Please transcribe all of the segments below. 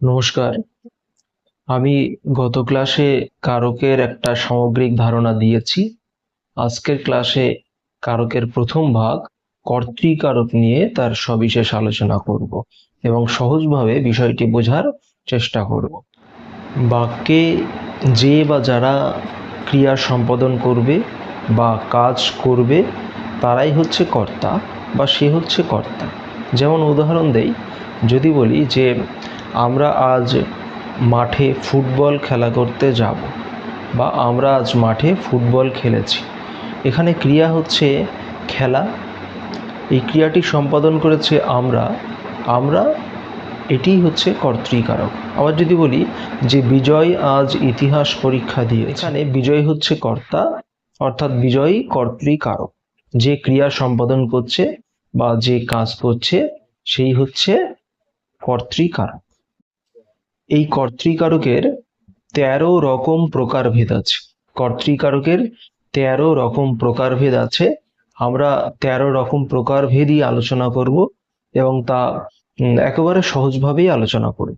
নমস্কার। আমি গত ক্লাসে কারকের একটা সামগ্রিক ধারণা দিয়েছি। আজকের ক্লাসে কারকের প্রথম ভাগ কর্তৃকারক নিয়ে তার সবিশেষ আলোচনা করব এবং সহজভাবে বিষয়টি বোঝার চেষ্টা করব। বাক্যে যে বা যারা ক্রিয়া সম্পাদন করবে বা কাজ করবে, তারাই হচ্ছে কর্তা বা সে হচ্ছে কর্তা। যেমন উদাহরণ দেই, যদি বলি যে আমরা আজ মাঠে ফুটবল খেলা করতে যাব বা আমরা আজ মাঠে ফুটবল খেলেছি। এখানে ক্রিয়া হচ্ছে খেলা। এই ক্রিয়াটি সম্পাদন করেছে আমরা। আমরা এটিই হচ্ছে কর্তৃকারক। আবার যদি বলি যে বিজয় আজ ইতিহাস পরীক্ষা দিয়ে এখানে বিজয় হচ্ছে কর্তা, অর্থাৎ বিজয়ী কর্তৃকারক। যে ক্রিয়া সম্পাদন করছে বা যে কাজ করছে, সেই হচ্ছে কর্তৃকারক। এই কর্তৃকারকের তেরো রকম প্রকারভেদ আছে। কর্তৃকারকের তেরো রকম প্রকারভেদ আছে। আমরা তেরো রকম প্রকারভেদই আলোচনা করব এবং তা একেবারে সহজভাবেই আলোচনা করব।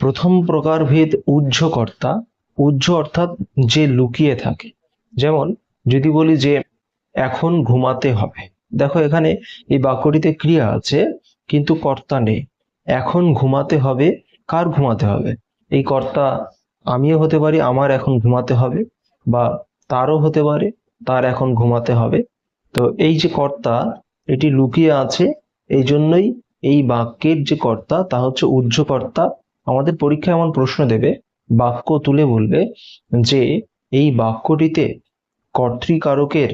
প্রথম প্রকারভেদ উহ্যকর্তা উহ্য অর্থাৎ যে লুকিয়ে থাকে। যেমন, যদি বলি যে এখন ঘুমাতে হবে। দেখো এখানে এই বাক্যটিতে ক্রিয়া আছে, কিন্তু কর্তা নেই। এখন ঘুমাতে হবে কার ঘুমাতে হবে? এই কর্তা আমিও হতে পারি, আমার এখন ঘুমাতে হবে বা তারও হতে পারে, তার এখন ঘুমাতে হবে। তো এই যে কর্তা, এটি লুকিয়ে আছে, এই জন্যই এই বাক্যের যে কর্তা, তা হচ্ছে উহ্যকর্তা আমাদের পরীক্ষায় এমন প্রশ্ন দেবে, বাক্য তুলে বলবে যে, এই বাক্যটিতে কর্তৃকারকের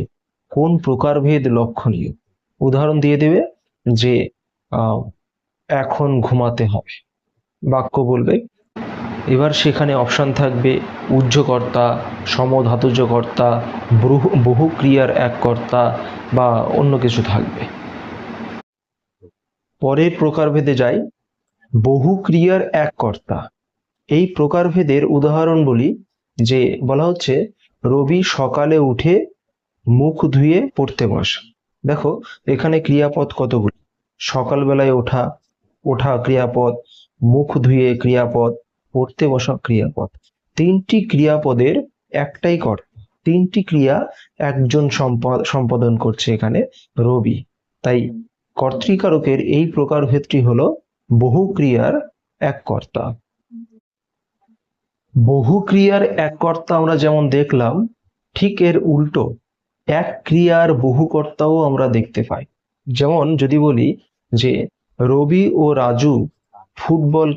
কোন প্রকারভেদ লক্ষণীয়? উদাহরণ দিয়ে দেবে যে এখন ঘুমাতে হবে। বাক্য বলবে। এবার সেখানে অপশন থাকবে উহ্যকর্তা সমধাতুজ কর্তা বহু বহু ক্রিয়ার এক কর্তা বা অন্য কিছু থাকবে। পরের প্রকারভেদে যাই। বহু ক্রিয়ার এক কর্তা এই প্রকারভেদের উদাহরণ বলি যে বলা হচ্ছে, রবি সকালে উঠে মুখ ধুয়ে পড়তে বসে। দেখো, এখানে ক্রিয়াপদ কতগুলো? সকালবেলায় ওঠা ওঠা ক্রিয়াপদ মুখ ধুয়ে ক্রিয়াপদ, পড়তে বসা ক্রিয়াপদ। তিনটি ক্রিয়াপদের একটাই কর্তা তিনটি ক্রিয়া একজন সম্পাদন করছে এখানে রবি। তাই কর্তৃকারকের এই প্রকারভেদটি হলো বহু ক্রিয়ার এক কর্তা। বহু ক্রিয়ার এক কর্তা আমরা যেমন দেখলাম, ঠিক এর উল্টো এক ক্রিয়ার বহু কর্তাও আমরা দেখতে পাই। যেমন যদি বলি যে রবি ও রাজু ফুটবল